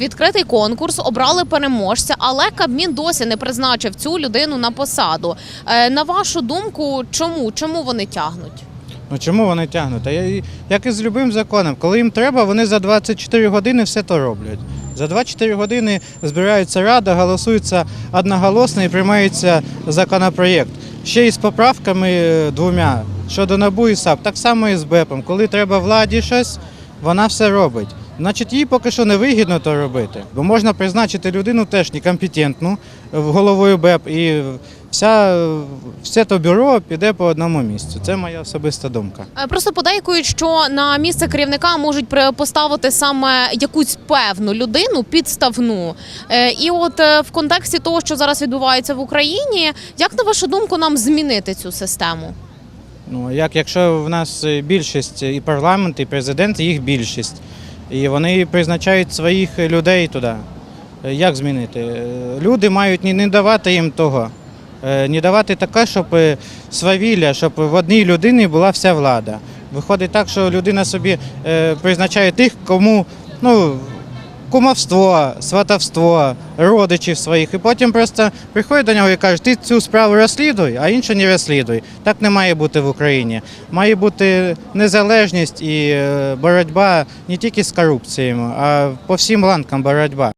Відкритий конкурс обрали переможця, але Кабмін досі не призначив цю людину на посаду. Е, На вашу думку, чому? Чому вони тягнуть? Ну чому вони тягнуть? А я- як і з любим законом, коли їм треба, вони за 24 години все то роблять. За 24 години збирається рада, голосується одноголосно і приймається законопроєкт. Ще й з поправками е, двома щодо НАБУ і САП. Так само і з БЕПом. Коли треба владі щось, вона все робить. Значить, їй поки що не вигідно то робити, бо можна призначити людину теж некомпетентну е, головою БЕП, і вся, е, все то бюро піде по одному місцю. Це моя особиста думка. Е, Просто подейкують, що на місце керівника можуть поставити саме якусь певну людину підставну. І от в контексті того, що зараз відбувається в Україні, як на вашу думку нам змінити цю систему? Ну, як якщо в нас більшість і парламент, і президент, їх більшість, і вони призначають своїх людей туди. Е, Як змінити? Е, Люди мають не, давати їм того, не давати таке, щоб е, свавілля, щоб в одній людині була вся влада. Виходить так, що людина собі призначає тих, кому ну, кумовство, сватовство, родичів своїх, і потім просто приходять до нього і кажуть, ти цю справу розслідуй, а іншу не розслідуй. Так не має бути в Україні. Має бути незалежність і е, боротьба не тільки з корупцією, а по всім ланкам боротьба.